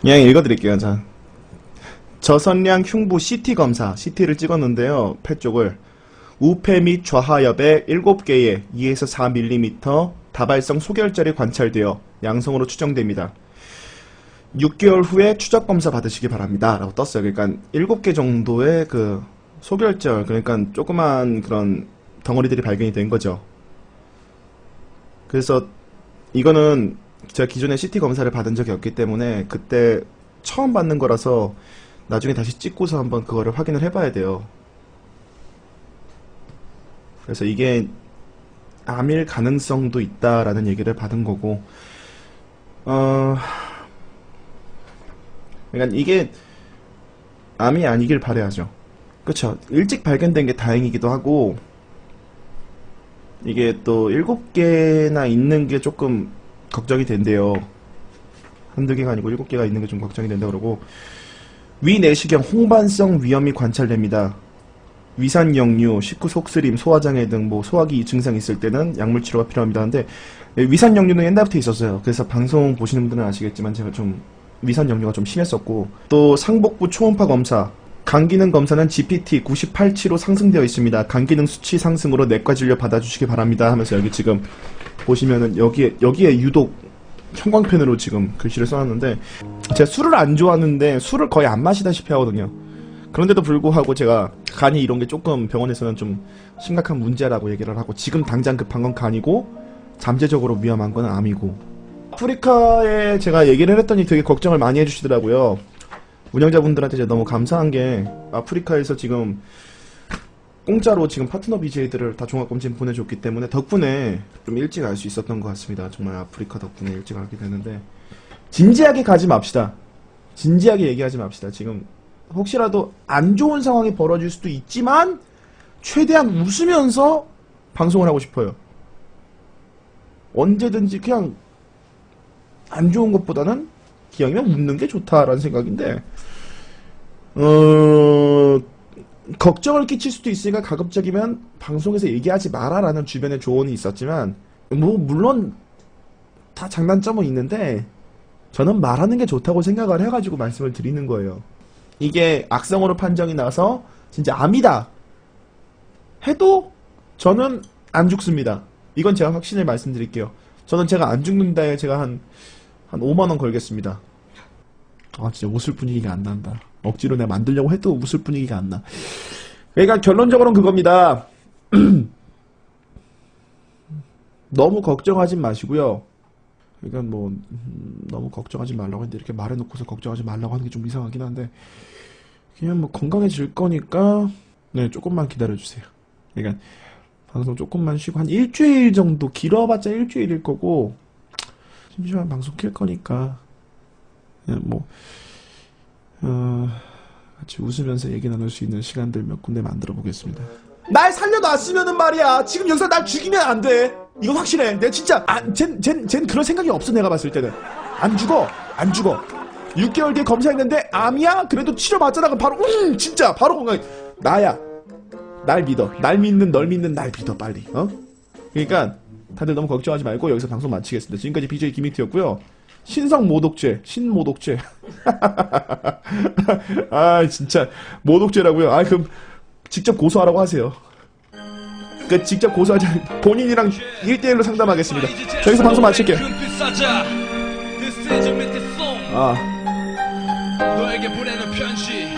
그냥 읽어드릴게요. 자, 저선량 흉부 CT 검사, CT를 찍었는데요. 폐 쪽을 우폐 및 좌하엽에 7개의 2에서 4mm 다발성 소결절이 관찰되어 양성으로 추정됩니다. 6개월 후에 추적 검사 받으시기 바랍니다. 라고 떴어요. 그러니까 7개 정도의 그 소결절, 그러니까 조그만 그런 덩어리들이 발견이 된 거죠. 그래서 이거는 제가 기존에 CT 검사를 받은 적이 없기 때문에 그때 처음 받는 거라서 나중에 다시 찍고서 한번 그거를 확인을 해봐야 돼요. 그래서 이게 암일 가능성도 있다라는 얘기를 받은 거고, 어, 그러니까 이게 암이 아니길 바래야죠. 그쵸. 일찍 발견된 게 다행이기도 하고, 이게 또 일곱 개나 있는 게 조금 걱정이 된대요. 한두 개가 아니고 일곱 개가 있는 게 좀 걱정이 된다 그러고, 위 내시경 홍반성 위험이 관찰됩니다. 위산 역류, 식후 속쓰림, 소화장애 등 뭐 소화기 증상 있을 때는 약물 치료가 필요합니다. 근데 위산 역류는 옛날부터 있었어요. 그래서 방송 보시는 분들은 아시겠지만 제가 좀 위산 역류가 좀 심했었고 또 상복부 초음파 검사 간 기능 검사는 GPT 98치로 상승되어 있습니다. 간 기능 수치 상승으로 내과 진료 받아주시기 바랍니다. 하면서 여기 지금 보시면은 여기에 여기에 유독 형광펜으로 지금 글씨를 써놨는데 제가 술을 안 좋아하는데 술을 거의 안 마시다시피 하거든요. 그런데도 불구하고 제가 간이 이런 게 조금 병원에서는 좀 심각한 문제라고 얘기를 하고 지금 당장 급한 건 간이고 잠재적으로 위험한 건 암이고 아프리카에 제가 얘기를 했더니 되게 걱정을 많이 해주시더라고요. 운영자분들한테 제가 너무 감사한 게 아프리카에서 지금 공짜로 지금 파트너 BJ들을 다 종합검진 보내줬기 때문에 덕분에 좀 일찍 알 수 있었던 것 같습니다. 정말 아프리카 덕분에 일찍 알게 되는데 진지하게 가지 맙시다. 진지하게 얘기하지 맙시다. 지금 혹시라도 안 좋은 상황이 벌어질 수도 있지만 최대한 웃으면서 방송을 하고 싶어요. 언제든지 그냥 안 좋은 것보다는 기왕이면 웃는 게 좋다라는 생각인데 어 걱정을 끼칠 수도 있으니까 가급적이면 방송에서 얘기하지 마라라는 주변의 조언이 있었지만 뭐 물론 다 장단점은 있는데 저는 말하는 게 좋다고 생각을 해가지고 말씀을 드리는 거예요. 이게 악성으로 판정이 나서 진짜 암이다 해도 저는 안 죽습니다. 이건 제가 확신을 말씀드릴게요. 저는 제가 안 죽는다에 제가 한, 한 5만원 걸겠습니다. 아, 진짜 웃을 분위기가 안 난다. 억지로 내가 만들려고 해도 웃을 분위기가 안 나. 그러니까 결론적으로는 그겁니다. 너무 걱정하지 마시고요. 그러니까 뭐 음, 너무 걱정하지 말라고 했는데 이렇게 말해놓고서 걱정하지 말라고 하는 게 좀 이상하긴 한데 그냥 뭐 건강해질 거니까 네 조금만 기다려주세요. 그러니까 방송 조금만 쉬고 한 일주일 정도 길어봤자 일주일일 거고 심심한 방송 킬 거니까 그냥 뭐 어, 같이 웃으면서 얘기 나눌 수 있는 시간들 몇 군데 만들어 보겠습니다. 날 살려놨으면은 말이야. 지금 여기서 날 죽이면 안 돼. 이건 확실해. 내가 진짜 안, 쟨, 쟨, 쟨 그럴 생각이 없어. 내가 봤을 때는 안 죽어, 안 죽어. 6개월 뒤에 검사했는데 암이야? 그래도 치료 받잖아. 그럼 바로 음 진짜 바로 건강. 나야. 날 믿어. 날 믿는 널 믿는 날 믿어 빨리. 어? 그러니까 다들 너무 걱정하지 말고 여기서 방송 마치겠습니다. 지금까지 BJ 김익트였고요. 신성 모독죄, 신모독죄. 아 진짜 모독죄라고요. 아 그럼 직접 고소하라고 하세요. 그 직접 고소하지 않- 본인이랑 1대1로 상담하겠습니다. 저기서 방송 마칠게요. 아. 너에게 보내는 편지